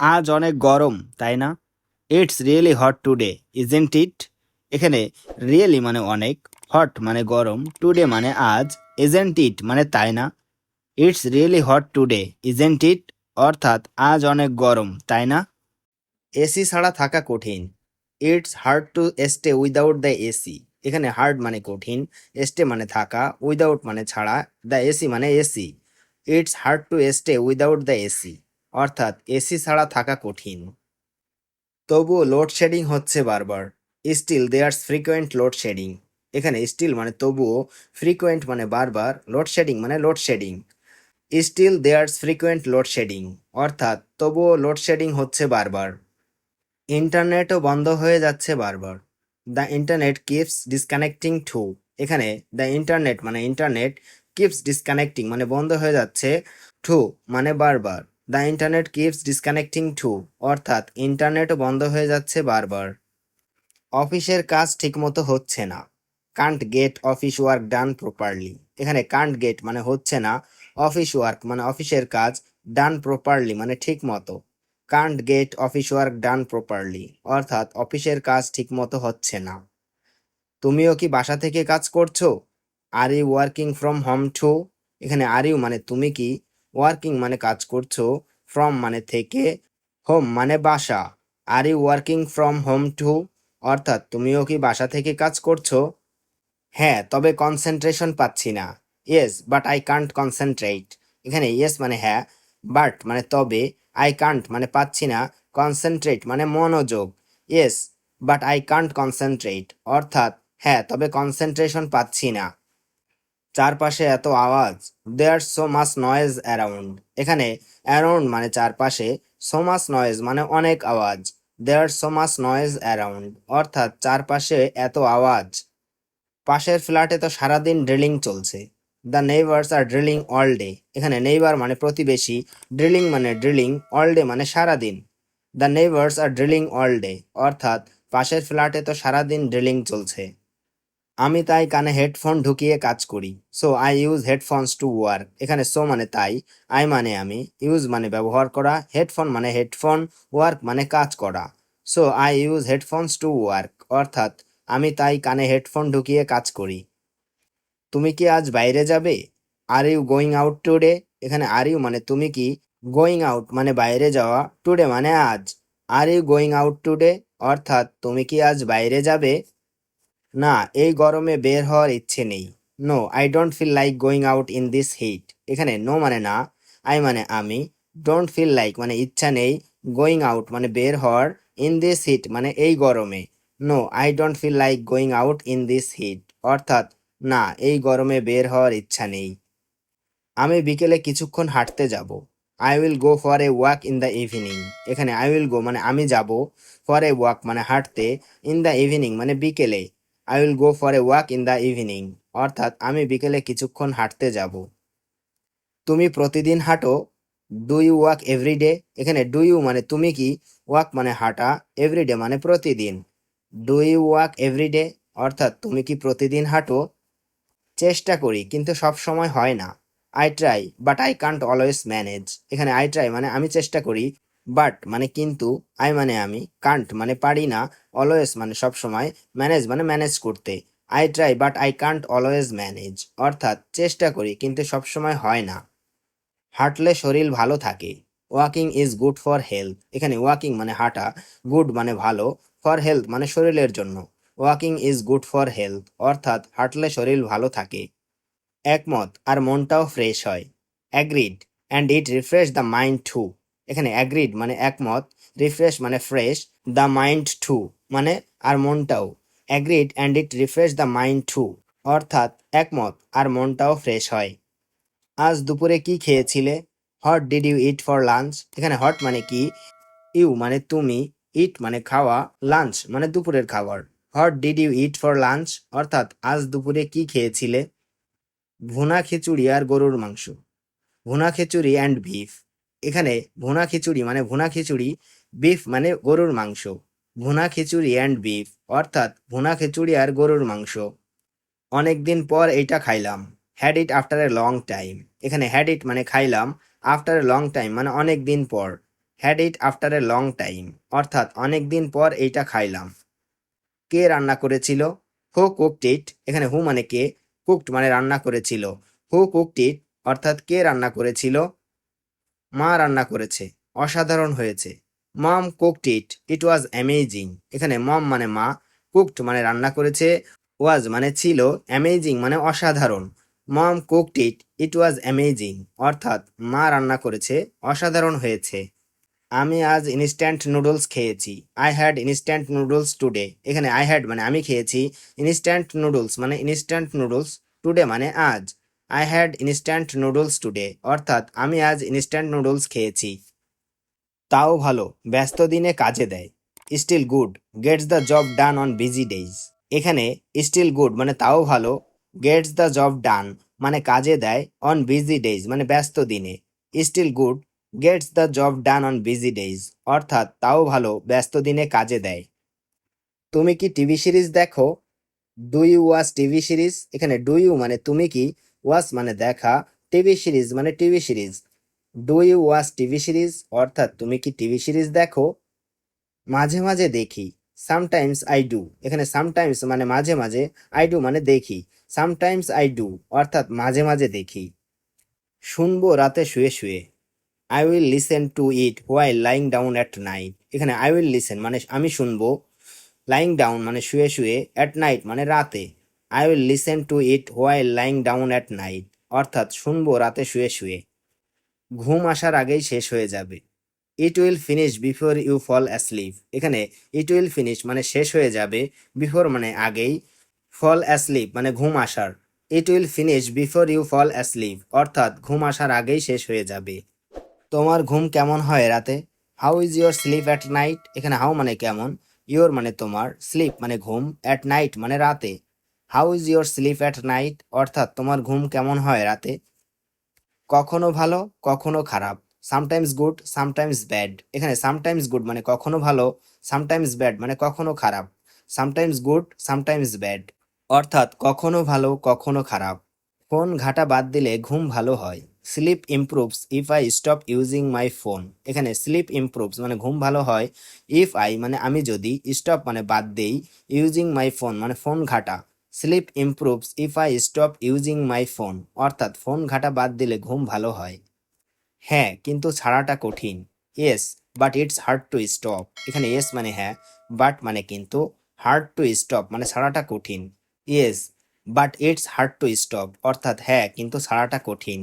আজ অনেক গরম, তাই না? It's really hot today isn't it এখানে রিয়েলি মানে অনেক হট মানে গরম টুডে মানে আজ ইজেন্ট ইট মানে তাই না? It's really hot today isn't it অর্থাৎ আজ অনেক গরম, তাই না? এসি ছাড়া থাকা কঠিন। It's hard to stay without the AC এখানে হার্ড মানে কঠিন স্টে মানে থাকা উইদাউট মানে ছাড়া দ্য এসি মানে AC it's hard to stay without the AC অর্থাৎ এসি ছাড়া থাকা কঠিন। তবুও লোডশেডিং হচ্ছে বারবার। Still there's frequent load shedding এখানে স্টিল মানে তবুও ফ্রিকোয়েন্ট মানে বারবার লোডশেডিং মানে load shedding still there's frequent load shedding অর্থাৎ তবুও লোডশেডিং হচ্ছে বারবার। ইন্টারনেটও বন্ধ হয়ে যাচ্ছে বারবার। The internet keeps disconnecting too এখানে দ্য ইন্টারনেট মানে ইন্টারনেট কিপস ডিসকানেক্টিং মানে বন্ধ হয়ে যাচ্ছে টু মানে বারবার। The internet keeps disconnecting too, অর্থাৎ ইন্টারনেটও বন্ধ হয়ে যাচ্ছে বারবার। অফিসের কাজ ঠিকমতো হচ্ছে না। Can't get office work done properly এখানে কান্ট গেট মানে হচ্ছে না অফিস ওয়ার্ক মানে অফিসের কাজ ডান প্রপারলি মানে ঠিক মতো can't get office work done properly অর্থাৎ অফিসের কাজ ঠিকমতো হচ্ছে না। তুমিও কি বাসা থেকে কাজ করছ? Are you working from home too এখানে আর ইউ মানে তুমি কি? ওয়ার্কিং মানে কাজ করছ ফ্রম মানে থেকে হোম মানে বাসা। Are you working from home too অর্থাৎ তুমিও কি বাসা থেকে কাজ করছ? হ্যাঁ তবে কনসেন্ট্রেশন পাচ্ছি না। Yes but I can't concentrate এখানে ইয়েস মানে হ্যাঁ বাট মানে তবে আই কান্ট মানে পাচ্ছি না। কনসেন্ট্রেট মানে মনোযোগ। Yes but I can't concentrate অর্থাৎ হ্যাঁ তবে কনসেন্ট্রেশন পাচ্ছি না। চারপাশে এত আওয়াজ। There so much noise around এখানে অ্যারাউন্ড মানে চারপাশে সো মাস নয়েজ মানে অনেক আওয়াজ। There so much noise around অর্থাৎ চারপাশে এত আওয়াজ। পাশের ফ্ল্যাটে তো সারাদিন ড্রিলিং চলছে। The neighbours R drilling all day এখানে নেইবার মানে প্রতিবেশী। ড্রিলিং মানে ড্রিলিং অল ডে মানে সারাদিন। The neighbours are drilling all day অর্থাৎ পাশের ফ্ল্যাটে তো সারাদিন ড্রিলিং চলছে। আমি তাই কানে হেডফোন ঢুকিয়ে কাজ করি। So I use headphones to work এখানে সো মানে তাই আই মানে আমি। ইউজ মানে ব্যবহার করা। হেডফোন মানে হেডফোন ওয়ার্ক মানে কাজ করা। So I use headphones to work অর্থাৎ, আমি তাই কানে হেডফোন ঢুকিয়ে কাজ করি। তুমি কি আজ বাইরে যাবে? Are you going out today এখানে আর ইউ মানে তুমি কি? গোয়িং আউট মানে বাইরে যাওয়া। টুডে মানে আজ। Are you going out today অর্থাৎ, তুমি কি আজ বাইরে যাবে? না, এই গরমে বের হওয়ার ইচ্ছে নেই। No I don't feel like going out in this heat এখানে নো মানে না আই মানে আমি। ডোন্ট ফিল লাইক মানে ইচ্ছা নেই গোয়িং আউট মানে বের হওয়ার ইন দিস হিট মানে এই গরমে। No I don't feel like going out in this heat অর্থাৎ, না, এই গরমে বের হওয়ার ইচ্ছা নেই। আমি বিকেলে কিছুক্ষণ হাঁটতে যাব। I will go for a walk in the evening এখানে আই উইল গো মানে আমি যাব ফর এ ওয়াক মানে হাঁটতে ইন দ্য ইভিনিং মানে বিকেলে। I will go for a walk in the evening অর্থাৎ আমি বিকেলে কিছুক্ষণ হাঁটতে যাব। তুমি প্রতিদিন হাঁটো? ডু ইউ ওয়াক এভরিডে এখানে ডু ইউ মানে তুমি কি? ওয়াক মানে হাঁটা এভরিডে মানে প্রতিদিন। ডু ইউ ওয়াক এভরিডে অর্থাৎ তুমি কি প্রতিদিন হাঁটো? চেষ্টা করি, কিন্তু সব সময় হয় না। I try but I can't always manage এখানে আই ট্রাই মানে আমি চেষ্টা করি বাট মানে কিন্তু আই মানে আমি কান্ট মানে পারি না অলওয়েজ মানে সব সময় ম্যানেজ মানে ম্যানেজ করতে। I try but I can't always manage অর্থাৎ চেষ্টা করি, কিন্তু সব সময় হয় না। হাঁটলে শরীর ভালো থাকে। Walking is good for health এখানে ওয়াকিং মানে হাঁটা গুড মানে ভালো ফর হেলথ মানে শরীরের জন্য। Walking is good for health অর্থাৎ হাঁটলে শরীর ভালো থাকে। একমত, আর মনটাও ফ্রেশ হয়। Agreed and it refresh the mind too এখানে অ্যাগ্রিড মানে একমত রিফ্রেশ মানে ফ্রেশ দ্য মাইন্ড টু মানে আর মনটাও agreed and it refresh the mind too অর্থাৎ একমত আর মনটাও ফ্রেশ হয়। আজ দুপুরে কি খেয়েছিলে? What did you eat for lunch এখানে হট মানে কি? ইউ মানে তুমি ইট মানে খাওয়া লাঞ্চ মানে দুপুরের খাবার। What did you eat for lunch অর্থাৎ আজ দুপুরে কি খেয়েছিলে? ভুনা খিচুড়ি আর গরুর মাংস। ভুনা খিচুড়ি অ্যান্ড বিফ এখানে ভুনা খিচুড়ি মানে ভুনা খিচুড়ি বিফ মানে গরুর মাংস। ভুনা খিচুড়ি অ্যান্ড বিফ অর্থাৎ ভুনা খিচুড়ি আর গরুর মাংস। অনেকদিন পর এইটা খাইলাম। Had it after a long time এখানে হ্যাড ইট মানে খাইলাম আফটার এ লং টাইম মানে অনেক দিন পর। Had it after a long time অর্থাৎ অনেক দিন পর এইটা খাইলাম। কে রান্না করেছিল? হু কুকড ইট এখানে হু মানে কে? কুকড মানে রান্না করেছিল। হু কুকড ইট অর্থাৎ কে রান্না করেছিল? মা রান্না করেছে, অসাধারণ হয়েছে। মম cooked it it was amazing এখানে মম মানে মা কুকড মানে রান্না করেছে ওয়াজ মানে ছিল অ্যামেজিং মানে অসাধারণ। মম cooked it it was amazing অর্থাৎ মা রান্না করেছে, অসাধারণ হয়েছে। আমি আজ ইনস্ট্যান্ট নুডলস খেয়েছি। I had instant noodles today এখানে আই হ্যাড মানে আমি খেয়েছি। ইনস্ট্যান্ট নুডলস মানে ইনস্ট্যান্ট নুডলস টুডে মানে আজ। I had instant noodles today অর্থাৎ আমি আজ ইনস্ট্যান্ট নুডলস খেয়েছি। তাও ভালো, ব্যস্ত দিনে কাজে দেয়। Still good gets the job done on busy days এখানে স্টিল গুড মানে তাও ভালো গেটস দ্য জব ডান মানে কাজে দেয় অন বিজি ডেইজ মানে ব্যস্ত দিনে। Still good gets the job done on busy days অর্থাৎ তাও ভালো, ব্যস্ত দিনে কাজে দেয়। তুমি কি টিভি সিরিজ দেখো? Do you watch TV series এখানে ডু ইউ মানে তুমি কি ওয়াচ মানে দেখা টিভি সিরিজ মানে TV series do you watch TV series অর্থাৎ তুমি কি টিভি সিরিজ দেখো? মাঝে মাঝে দেখি। সামটাইমস আই ডু এখানে সামটাইমস মানে মাঝে মাঝে আই ডু মানে দেখি। সামটাইমস আই ডু অর্থাৎ মাঝে মাঝে দেখি। শুনব রাতে শুয়ে শুয়ে। I will listen to it while lying down at night এখানে আই উইল লিসেন মানে আমি শুনব। লাইং ডাউন মানে শুয়ে শুয়ে অ্যাট নাইট মানে রাতে। I will listen to it while lying down at night অর্থাৎ শুনব রাতে শুয়ে শুয়ে। ঘুম আসার আগেই শেষ হয়ে যাবে। It will finish before you fall asleep এখানে ইট উইল ফিনিশ মানে শেষ হয়ে যাবে বিফোর মানে আগেই ফল অ্যাসলিভ মানে ঘুম আসার। It will finish before you fall asleep অর্থাৎ ঘুম আসার আগেই শেষ হয়ে যাবে। তোমার ঘুম কেমন হয় রাতে? How is your sleep at night এখানে হাউ মানে কেমন? ইয়োর মানে তোমার। স্লিপ মানে ঘুম। অ্যাট নাইট মানে রাতে। How is your sleep at night অর্থাৎ তোমার ঘুম কেমন হয় রাতে? কখনো ভালো, কখনো খারাপ। সামটাইমস গুড সামটাইমস ব্যাড এখানে সামটাইমস গুড মানে কখনো ভালো সামটাইমস ব্যাড মানে কখনো খারাপ। সামটাইমস গুড সামটাইমস ব্যাড অর্থাৎ কখনো ভালো, কখনো খারাপ। ফোন ঘাটা বাদ দিলে ঘুম ভালো হয়। Sleep improves if I stop using my phone এখানে স্লিপ ইমপ্রুভস মানে ঘুম ভালো হয় ইফ আই মানে আমি যদি স্টপ মানে বাদ দেই ইউজিং মাই ফোন মানে ফোন ঘাটা। Sleep improves if I stop using my phone অর্থাৎ ফোন ঘাটা বাদ দিলে ঘুম ভালো হয়। হ্যাঁ কিন্তু ছাড়াটা কঠিন। Yes but it's hard to stop এখানে ইয়েস মানে হ্যাঁ বাট মানে কিন্তু হার্ড টু স্টপ মানে ছাড়াটা কঠিন। Yes but it's hard to stop অর্থাৎ হ্যাঁ কিন্তু ছাড়াটা কঠিন।